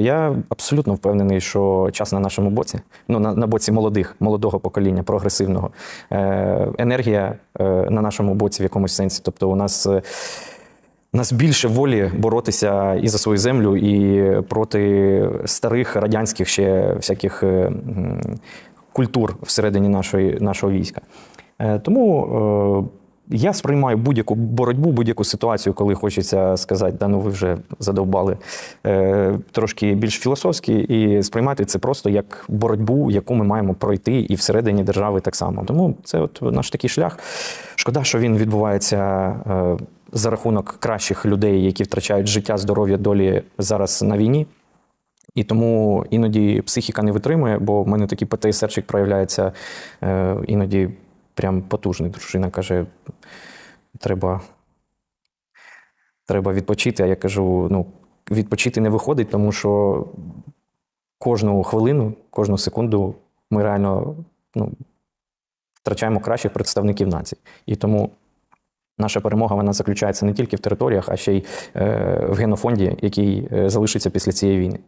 я абсолютно впевнений, що час на нашому боці, ну на, на боці молодих, молодого покоління, прогресивного. Е, енергія е, на нашому боці в якомусь сенсі. Тобто, у нас. е, у нас більше волі боротися і за свою землю, і проти старих радянських ще всяких е, культур всередині нашої, нашого війська. Е, Тому я сприймаю будь-яку боротьбу, будь-яку ситуацію, коли хочеться сказати, да ну ви вже задовбали е, трошки більш філософськи, і сприймати це просто як боротьбу, яку ми маємо пройти і всередині держави так само. Тому це от наш такий шлях. Шкода, що він відбувається. е, За рахунок кращих людей, які втрачають життя, здоров'я, долі зараз на війні. І тому іноді психіка не витримує, бо в мене такий ПТСРчик проявляється е, іноді прям потужний. Дружина каже: треба, треба відпочити. А я кажу: ну, відпочити не виходить, тому що кожну хвилину, кожну секунду ми реально ну, втрачаємо кращих представників нації. І тому наша перемога вона заключається не тільки в територіях, а ще й е, в генофонді, який е, залишиться після цієї війни.